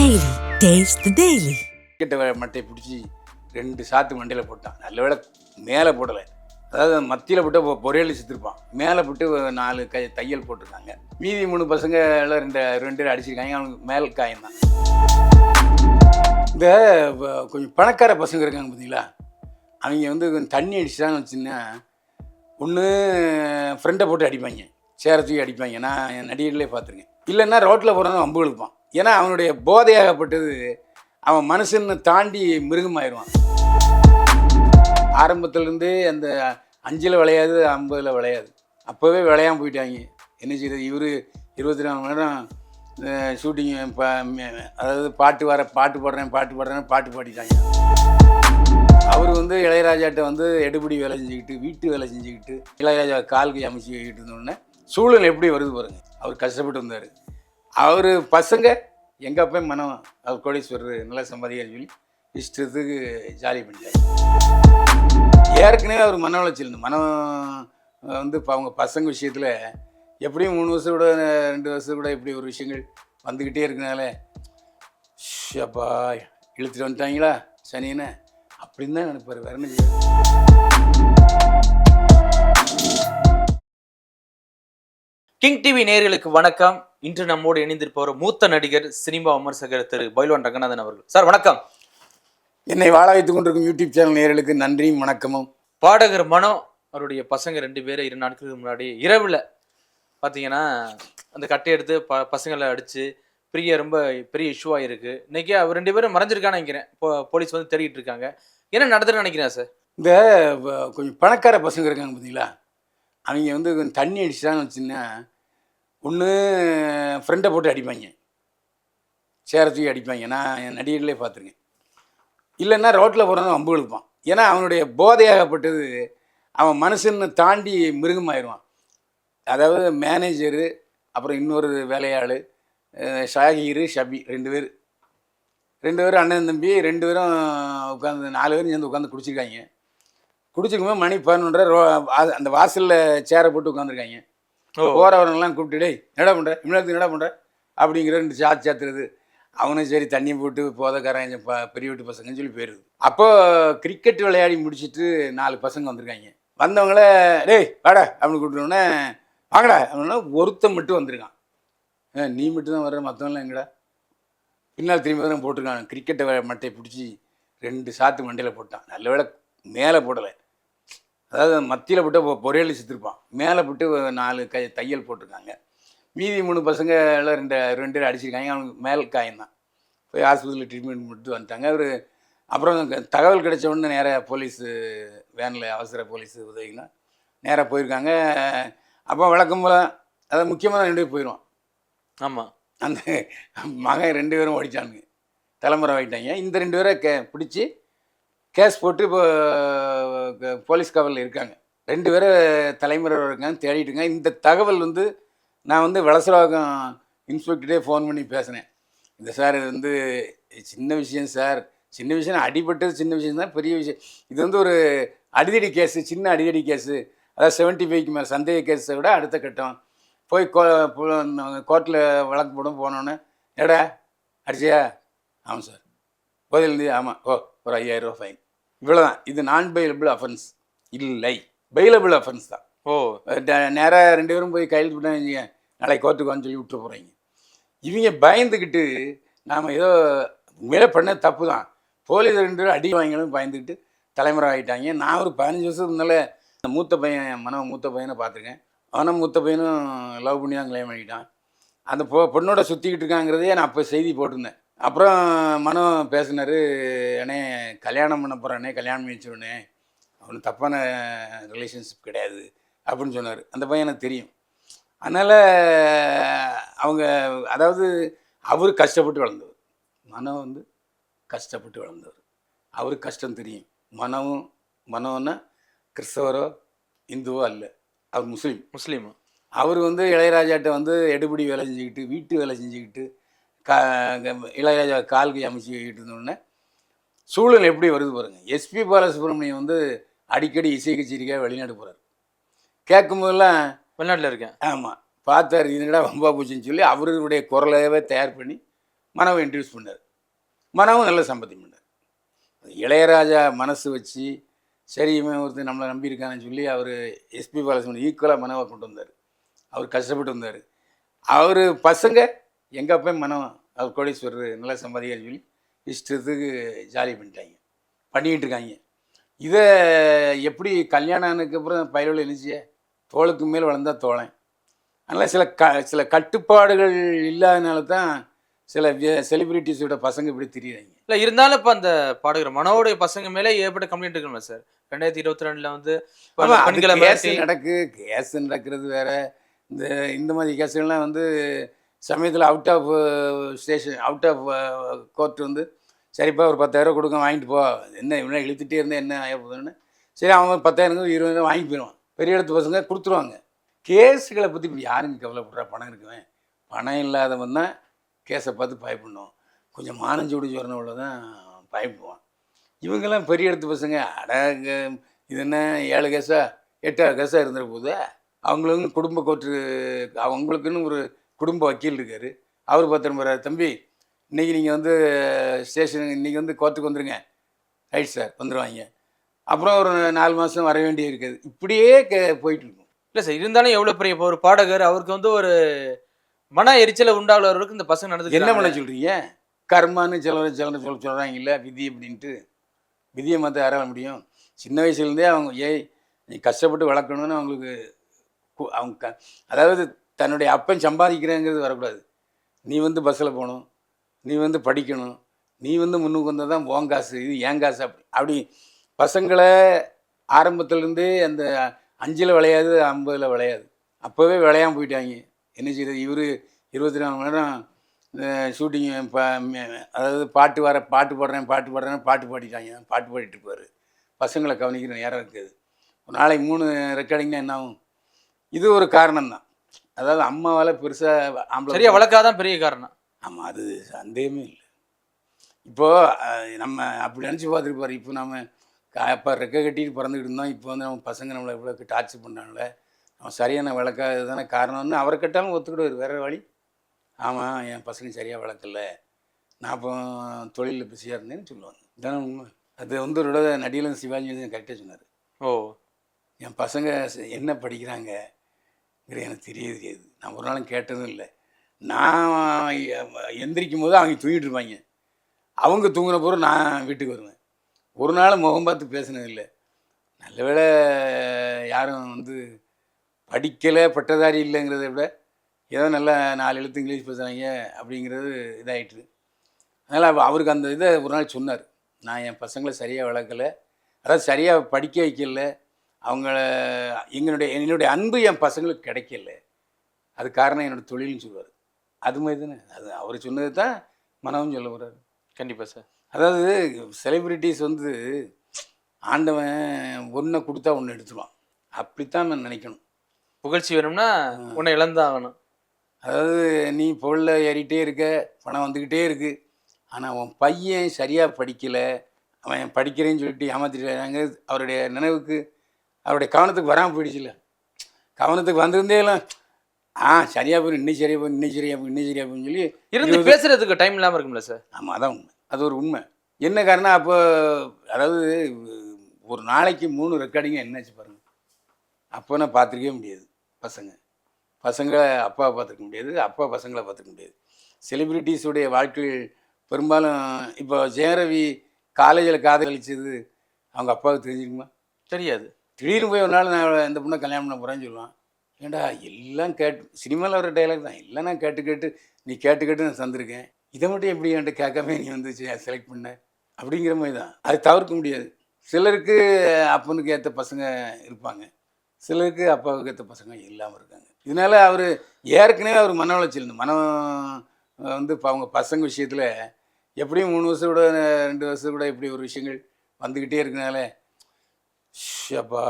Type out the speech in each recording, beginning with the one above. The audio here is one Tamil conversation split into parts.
டெய்லி டேஸ்ட் டெய்லி கிட்ட மட்டையை பிடிச்சி ரெண்டு சாத்து மண்டையில் போட்டான். நல்ல வேளை மேலே போடலை. அதாவது மத்தியில் போட்டு பொ- பொரியல் செத்துருப்பான் மேலே போட்டு நாலு கை தையல் போட்டிருக்காங்க. மீதி மூணு பசங்க எல்லாம் ரெண்டு ரெண்டு பேர் அடிச்சிருக்காங்க. அவனுக்கு மேல் காயம் தான். இந்த கொஞ்சம் பணக்கார பசங்க இருக்காங்க பார்த்தீங்களா? அவங்க வந்து கொஞ்சம் தண்ணி அடிச்சுட்டான்னு வச்சுன்னா ஒன்று ஃப்ரெண்டை போட்டு அடிப்பாங்க. சேர தூக்கி அடிப்பாங்க. நான் என் நடிகர்களே பார்த்துருக்கேன். இல்லைன்னா ரோட்டில் போகிறவங்க வம்பு இழுப்பான் ஏன்னா அவனுடைய போதையாகப்பட்டது அவன் மனுஷன்னு தாண்டி மிருகமாயிருவான். ஆரம்பத்துலேருந்தே அந்த அஞ்சில் விளையாது ஐம்பதில் விளையாது. அப்போவே விளையாம போயிட்டாங்க. என்ன செய்யுது இவர் இருபத்தி நாலு மணி நேரம் ஷூட்டிங் அதாவது பாட்டு வர பாட்டு பாடுறேன் பாட்டு பாடுறேன் பாட்டு பாடிட்டாங்க. அவர் வந்து இளையராஜாட்ட வந்து எடுபடி வேலை செஞ்சுக்கிட்டு வீட்டு வேலை செஞ்சுக்கிட்டு இளையராஜா கால்கை அமைச்சு வைக்கிட்டு இருந்தோடனே சூழல் எப்படி வருது பாருங்க. அவர் கஷ்டப்பட்டு வந்தார். அவர் பசங்க எங்கே போய் மனம் அவர் கோடீஸ்வரர் நல்லா சம்பாதிக்காரு சொல்லி இஷ்டத்துக்கு ஜாலி பண்ணிட்டார். ஏற்கனவே அவர் மன உளைச்சல் இருந்து மனம் வந்து இப்போ அவங்க பசங்க விஷயத்தில் எப்படியும் மூணு வருஷம் கூட ரெண்டு வருஷம் கூட இப்படி ஒரு விஷயங்கள் வந்துக்கிட்டே இருக்கனால அப்பா இழுத்துட்டு வந்துட்டாங்களா? சனின்னு அப்படின்னு தான் நினைப்பார். வேற என்ன கிங் டிவி நேயர்களுக்கு வணக்கம். இன்று நம்மோடு இணைந்திருப்பவர் மூத்த நடிகர் சினிமா விமர்சகர் திரு பைல்வான் ரங்கநாதன் அவர்கள். சார் வணக்கம். என்னை வாழ வைத்துக் கொண்டிருக்கும் யூடியூப் சேனல் நேயர்களுக்கு நன்றியும் வணக்கமும். பாடகர் மனோ அவருடைய பசங்க ரெண்டு பேரும் இரு நாட்களுக்கு முன்னாடி இரவுல பாத்தீங்கன்னா அந்த கட்டை எடுத்து ப பசங்களை அடிச்சு பெரிய ரொம்ப பெரிய இஷ்யூ ஆயிருக்கு. இன்னைக்கு அவர் ரெண்டு பேரும் மறைஞ்சிருக்கான்னு நினைக்கிறேன். இப்போ போலீஸ் வந்து தேடிட்டு இருக்காங்க. என்ன நடந்துன்னு நினைக்கிறேன் சார்? இந்த கொஞ்சம் பணக்கார பசங்க இருக்காங்க பார்த்தீங்களா அவங்க வந்து கொஞ்சம் தண்ணி அடிச்சிட்டான்னு வச்சுன்னா ஒன்று ஃப்ரெண்டை போட்டு அடிப்பாங்க. சேர தூக்கி அடிப்பாங்க. நான் என் நடிகர்களே பார்த்துருக்கேன். இல்லைன்னா ரோட்டில் போகிறவன் வம்பு இழுப்பான். ஏன்னா அவனுடைய போதையாகப்பட்டது அவன் மனுஷன்னு தாண்டி மிருகமாயிடுவான் அதாவது மேனேஜரு அப்புறம் இன்னொரு வேலையாள் அஹ் ஷாகீர் ஷபி ரெண்டு பேர். ரெண்டு பேரும் அண்ணன் தம்பி ரெண்டு பேரும் உட்காந்து நாலு பேரும் சேர்ந்து உட்காந்து குடிச்சிருக்காங்க. குடிச்சிருக்கும்போது மணி பதினொன்றரை ரோ வா- அந்த வாசலில் சேரை போட்டு உட்காந்துருக்காங்க. போகிறவரெல்லாம் கூப்பிட்டுடே என்னடா பண்ணுற இவ்வளோத்துக்கு என்னடா பண்ணுற அப்படிங்கிற ரெண்டு சாத்து சாத்துறது. அவனும் சரி தண்ணி போட்டு போதக்காரன் ப பெரிய வீட்டு பசங்கன்னு சொல்லி போயிடுது அப்போது கிரிக்கெட் விளையாடி முடிச்சிட்டு நாலு பசங்க வந்திருக்காங்க. வந்தவங்கள டேய் வாடா அப்படின்னு கூப்பிட்டோன்னே வாங்கடா அப்படின்னா ஒருத்தன் மட்டும் வந்திருக்கான். நீ மட்டும் தான் வர்ற? மற்றவங்களாம் எங்கடா? பின்னால் திரும்பி தான் போட்டிருக்கான். கிரிக்கெட்டை மட்டையை பிடிச்சி ரெண்டு சாத்து மண்டையில் போட்டான். நல்ல வேளை மேலே போடலை. அதாவது மத்தியில் போட்டு பொரியல் செத்துருப்பான் மேலே போட்டு நாலு கை தையல் போட்டிருக்காங்க. மீதி மூணு பசங்க எல்லாம் ரெண்டு ரெண்டு பேர் அடிச்சிருக்காங்க. அவனுக்கு மேல் காயம் தான் போய் ஆஸ்பத்திரியில் ட்ரீட்மெண்ட் கொடுத்து வந்துட்டாங்க. அவர் அப்புறம் தகவல் கிடைச்ச உடனே நேராக போலீஸு வேனில் அவசர போலீஸ் உதவினா நேராக போயிருக்காங்க. அப்போ வழக்கம் போல அதாவது முக்கியமாக ரெண்டு பேர் போயிடுவான் ஆமா. அந்த மகன் ரெண்டு பேரும் ஓடிட்டானுங்க தலைமுறை ஆகிட்டாங்க இந்த ரெண்டு பேரை கே பிடிச்சி கேஸ் போட்டு இப்போ போலீஸ் காவலில் இருக்காங்க. ரெண்டு பேரும் தலைமுறை இருக்காங்க தேடிட்டுங்க இருக்காங்க. இந்த தகவல் வந்து நான் வந்து வளசராகம் இன்ஸ்பெக்டரே ஃபோன் பண்ணி பேசினேன். இந்த சார் இது வந்து சின்ன விஷயம் சார். சின்ன விஷயம் அடிபட்டது சின்ன விஷயம் தான் பெரிய விஷயம். இது வந்து ஒரு அடிதடி கேஸு சின்ன அடிதடி கேஸு அதாவது செவன்ட்டி ஃபைவ்க்கு மேலே சந்தேக கேஸை விட அடுத்த கட்டம். போய் கோ கோர்ட்டில் வழக்கு போடும் போனோன்னே எடா அடிச்சியா? ஆமாம் சார். பதில் ஆமாம். ஓ ஒரு ஐயாயிரம் ரூபா ஃபைன் இவ்வளோதான் இது நான் பெயிலபிள் அஃபென்ஸ் இல்லை. பெயிலபிள் அஃபென்ஸ் தான். ஓ. நேராக ரெண்டு பேரும் போய் கையெழுத்து போட்டாங்க நாளைக்கு கோர்ட்டுக்கு வந்து சொல்லி விட்டு போகிறீங்க இவங்க பயந்துக்கிட்டு நாம் ஏதோ உண்மையிலே பண்ண தப்பு தான். போலீஸ் ரெண்டு பேரும் அடி வாங்கிகளும் பயந்துக்கிட்டு தலைமுறை ஆகிட்டாங்க நான் ஒரு பதினஞ்சு வருஷத்துக்கு முன்னால அந்த மூத்த பையன் மனவ மூத்த பையனை பார்த்துருக்கேன். அவனும் மூத்த பையனும் லவ் பண்ணி தான் கல்யாணம் பண்ணிக்கிட்டான். அந்த பொ பொண்ணோட சுற்றிக்கிட்டு இருக்காங்கிறதே நான் அப்போ செய்தி போட்டிருந்தேன். அப்புறம் மனோ பேசினாரு அண்ணே கல்யாணம் பண்ண போகிறானே கல்யாணம் பண்ணி வச்சுருனே அவனுக்கு தப்பான ரிலேஷன்ஷிப் கிடையாது. அப்படின்னு சொன்னார். அந்த பையன் எனக்கு தெரியும். அதனால் அவங்க அதாவது அவர் கஷ்டப்பட்டு வளர்ந்தவர். மனோ வந்து கஷ்டப்பட்டு வளர்ந்தவர். அவருக்கு கஷ்டம் தெரியும். மனவும் மனோன்னா கிறிஸ்தவரோ இந்துவோ அல்ல. அவர் முஸ்லீம். முஸ்லீம். அவர் வந்து இளையராஜாட்ட வந்து எடுபடி வேலை செஞ்சுக்கிட்டு வீட்டு வேலை செஞ்சுக்கிட்டு கா இளையராஜா காலுக்கு அமைச்சுக்கிட்டு இருந்தோடனே சூழல் எப்படி வருது பாருங்க. எஸ்பி பாலசுப்ரமணியம் வந்து அடிக்கடி இசை கச்சேரிக்காக வெளிநாடு போகிறார் கேட்கும்போதெல்லாம் வெளிநாட்டுல இருக்கேன். ஆமாம் பார்த்தார் இதுடா வம்பா பூச்சின்னு சொல்லி அவருடைய குரலையவே தயார் பண்ணி மனவை இன்ட்ரடியூஸ் பண்ணார். மனவும் நல்ல சம்பந்தம் பண்ணார். இளையராஜா மனசு வச்சு சரி இவன் ஒருத்தர் நம்மளை நம்பியிருக்கான்னு சொல்லி அவர் எஸ்பி பாலசுமணி ஈக்குவலாக மனவை கொண்டு வந்தார். அவர் கஷ்டப்பட்டு வந்தார். அவர் பசங்க எங்கள் அப்பா மனம் அவர் கோடீஸ்வரர் நல்லா சம்பாதிக்கான்னு சொல்லி இஷ்டத்துக்கு ஜாலி பண்ணிட்டாங்க. பண்ணிக்கிட்டு இருக்காங்க. இதை எப்படி கல்யாணம் ஆனதுக்கப்புறம் பயலுள்ள எழுச்சிய தோளுக்கு மேல் வளர்ந்தா தோழன் அதனால் சில க சில கட்டுப்பாடுகள் இல்லாதனால தான் சில செலிபிரிட்டிஸோட பசங்க இப்படி தெரியுறாங்க. இல்ல இருந்தாலும் இப்ப அந்த பாடுகிற மனோடைய பசங்க மேலே ஏற்பட்ட கம்ப்ளைண்ட் இருக்குல்ல சார் ரெண்டாயிரத்தி இருபத்தி ரெண்டுல வந்து பெண்களை நடக்கு கேஸ் நடக்கிறது வேற. இந்த இந்த மாதிரி கேஸுகள்லாம் வந்து சமயத்தில் out of station out of court வந்து சரிப்பா ஒரு பத்தாயிரம் கொடுங்க வாங்கிட்டு போ. என்ன இவனா இழுத்துட்டே இருந்தால் என்ன ஆக போகுதுன்னு. சரி அவன் பத்தாயிரம் இருபதாயிரம் வாங்கி போயிடுவான். பெரிய இடத்து பசங்க கொடுத்துருவாங்க. கேஸுகளை பற்றி இப்போ யாருங்க கவலைப்படுறா? பணம் இருக்குவேன். பணம் இல்லாதவன் தான் கேஸை பார்த்து பயப்படணும். கொஞ்சம் மானஞ்சோடி வரணுள்ள தான் பயப்படுவான். இவங்கெல்லாம் பெரிய இடத்து பசங்க. அட இது என்ன ஏழு கேஸா? எட்டாறு கேஸாக இருந்துட போகுது அவங்களுக்கும் குடும்ப கோற்று அவங்களுக்குன்னு ஒரு குடும்ப வக்கீல் இருக்கார். அவர் பத்திரம் போகிறார் தம்பி இன்றைக்கி நீங்கள் வந்து ஸ்டேஷனுக்கு இன்றைக்கி வந்து கோர்ட்டுக்கு வந்துருங்க. ரைட் சார் வந்துடுவாங்க அப்புறம் ஒரு நாலு மாதம் வர வேண்டி இருக்குது. இப்படியே கே போயிட்டு இருக்கும். இல்ல சார் இருந்தாலும் எவ்வளவு பெரிய இப்ப ஒரு பாடகர் அவருக்கு வந்து ஒரு மன எரிச்சலை உண்டாகுறவருக்கு இந்த பசங்க நடந்து என்ன பண்ண சொல்கிறீங்க கர்மான்னு சிலர் சிலர் சொல்ல சொல்கிறாங்கல்ல விதி அப்படின்ட்டு. விதியை மாற்ற யாரால முடியும்? சின்ன வயசுலேருந்தே அவங்க ஏய் நீ கஷ்டப்பட்டு வளர்க்கணும்னு அவங்களுக்கு அவங்க க அதாவது தன்னுடைய அப்பன் சம்பாதிக்கிறேங்கிறது வரக்கூடாது. நீ வந்து பஸ்ஸில் போகணும் நீ வந்து படிக்கணும் நீ வந்து முன்னுக்கு வந்தால் தான் ஓன் காசு இது ஏன் காசு அப்படி. அப்படி பசங்களை ஆரம்பத்துலேருந்து அந்த அஞ்சில் விளையாது ஐம்பதில் விளையாது. அப்போவே விளையாம போயிட்டாங்க. என்ன செய்யுது இவர் இருபத்தி நாலு மணி நேரம் ஷூட்டிங் அதாவது பாட்டு வர பாட்டு பாடுறேன் பாட்டு பாடுறேன் பாட்டு பாடிட்டாங்க. பாட்டு பாடிட்டு இருப்பார். பசங்களை கவனிக்கிற நேரம் இருக்குது. ஒரு நாளைக்கு மூணு ரெக்கார்டிங்னா என்ன ஆகும்? இது ஒரு காரணம் தான் அதாவது அம்மாவால் பெருசாக ஆம்பளை சரியா வளர்க்காதான் பெரிய காரணம். ஆமாம் அது சந்தேகமே இல்லை. இப்போது நம்ம அப்படி நினச்சி பார்த்துருப்பாரு இப்போ நம்ம அப்போ ரெக்க கட்டிட்டு பிறந்துக்கிட்டு இருந்தோம். இப்போ வந்து நம்ம பசங்க நம்மளை இவ்வளோ டார்ச்சர் பண்ணாங்களே நம்ம சரியான வளர்க்காதது தானே காரணம்னு அவரை கேட்டாலும் ஒத்துக்கிடுவார் வேறு வழி. ஆமாம் என் பசங்க சரியாக வளர்க்கல. நான் அப்போ தொழிலில் பிஸியாக இருந்தேன்னு சொல்லுவாங்க. உண்மை. அது வந்து ஒரு நடிகலும் சிவாஜி கரெக்டாக சொன்னார். ஓ. என் பசங்க என்ன படிக்கிறாங்கங்கிறது எனக்கு தெரிய தெரியாது. நான் ஒரு நாளும் கேட்டதும் இல்லை. நான் எந்திரிக்கும் போது அவங்க தூங்கிட்டு இருப்பாங்க. அவங்க தூங்கின பிறகு நான் வீட்டுக்கு வருவேன். ஒரு நாள் முகம் பார்த்து பேசினதில்லை நல்ல வேலை யாரும் வந்து படிக்கலை பட்டதாரி இல்லைங்கிறத விட ஏதோ நல்லா நாலு எழுத்து இங்கிலீஷ் பேசுகிறாங்க அப்படிங்கிறது இதாயிட்டு அதனால் அவருக்கு அந்த இதை ஒரு நாள் சொன்னார். நான் என் பசங்களை சரியாக வளர்க்கலை. அதாவது சரியாக படிக்க வைக்கல. அவங்கள எங்களுடைய என்னுடைய அன்பு என் பசங்களுக்கு கிடைக்கல. அது காரணம் என்னோட தொழில்னு சொல்லுவார். அது மாதிரி தானே. அது அவர் சொன்னது தான் மனவும் சொல்ல போகிறாரு கண்டிப்பா சார். அதாவது செலிபிரிட்டிஸ் வந்து ஆண்டவன் ஒன்றை கொடுத்தா ஒன்று எடுத்துருவான். அப்படித்தான் நான் நினைக்கணும். புகழ்ச்சி வேணும்னா உன்னை இழந்தாகணும் அதாவது நீ பொருளில் ஏறிட்டே இருக்க பணம் வந்துக்கிட்டே இருக்கு. ஆனால் உன் பையன் சரியாக படிக்கலை. அவன் படிக்கிறேன்னு சொல்லிட்டு ஏமாத்திட்டாங்க. அவருடைய நினைவுக்கு அவருடைய கவனத்துக்கு வராமல் போயிடுச்சுல. கவனத்துக்கு வந்திருந்தே எல்லாம் ஆ சரியாக போய் இன்னும் சரியாக போய் இன்னும் சரியாக போய் இன்னும் சரியாக போயின்னு சொல்லி இருந்து பேசுறதுக்கு டைம் இல்லாம இருக்கும்ல சார் ஆமாம் அதான் உண்மை. அது ஒரு உண்மை. என்ன காரணம் அப்போ அதாவது ஒரு நாளைக்கு மூணு ரெக்கார்டிங்க என்னாச்சு பாருங்க. அப்போ நான் பார்த்துருக்கவே முடியாது பசங்க. பசங்களை அப்பாவை பார்த்துருக்க முடியாது அப்பா பசங்களை பார்த்துக்க முடியாது. செலிபிரிட்டிஸுடைய வாழ்க்கையில் பெரும்பாலும் இப்போ ஜெயரவி காலேஜில் காதலிச்சது அவங்க அப்பாவுக்கு தெரிஞ்சுக்குமா தெரியாது. திடீர்னு போய் ஒரு நாள் நான் இந்த பொண்ணை கல்யாணம் பண்ண போகிறேன்னு சொல்லுவான். ஏன்டா எல்லாம் கேட்டு சினிமாவில் வர டைலாக் தான். எல்லாம் நான் கேட்டு கேட்டு நீ கேட்டு கேட்டு நான் தந்திருக்கேன் இதை மட்டும் எப்படி என்கிட்ட கேட்காம நீ வந்து செலக்ட் பண்ண? அப்படிங்கிற மாதிரி தான். அது தவிர்க்க முடியாது. சிலருக்கு அப்பனுக்கு ஏற்ற பசங்க இருப்பாங்க. சிலருக்கு அப்பாவுக்கு ஏற்ற பசங்க இல்லாமல் இருக்காங்க. இதனால அவர் ஏற்கனவே அவர் மன உளைச்சல். இந்த மனம் வந்து இப்போ அவங்க பசங்க விஷயத்தில் எப்படியும் மூணு வருஷம் கூட ரெண்டு வருஷம் கூட இப்படி ஒரு விஷயங்கள் வந்துக்கிட்டே இருக்கனால ஷப்பா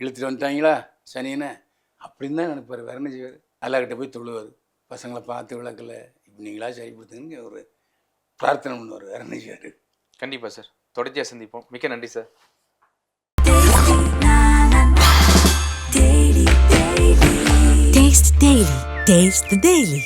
இழுத்துட்டு வந்துட்டாங்களா? சனியனை அப்படின்னு தான் நினைப்பார். வேற என்ன செய்வார் அல்லாக்கிட்ட போய் தொழுவார். பசங்களை பார்த்து விளக்கல. இப்போ நீங்களா சரிப்படுத்துங்கன்னு ஒரு பிரார்த்தனை பண்ணுவார் வேற என்ன செய்வார் கண்டிப்பா சார். தொடர்ச்சியா சந்திப்போம். மிக்க நன்றி sir. Taste the Daily. Taste the Daily.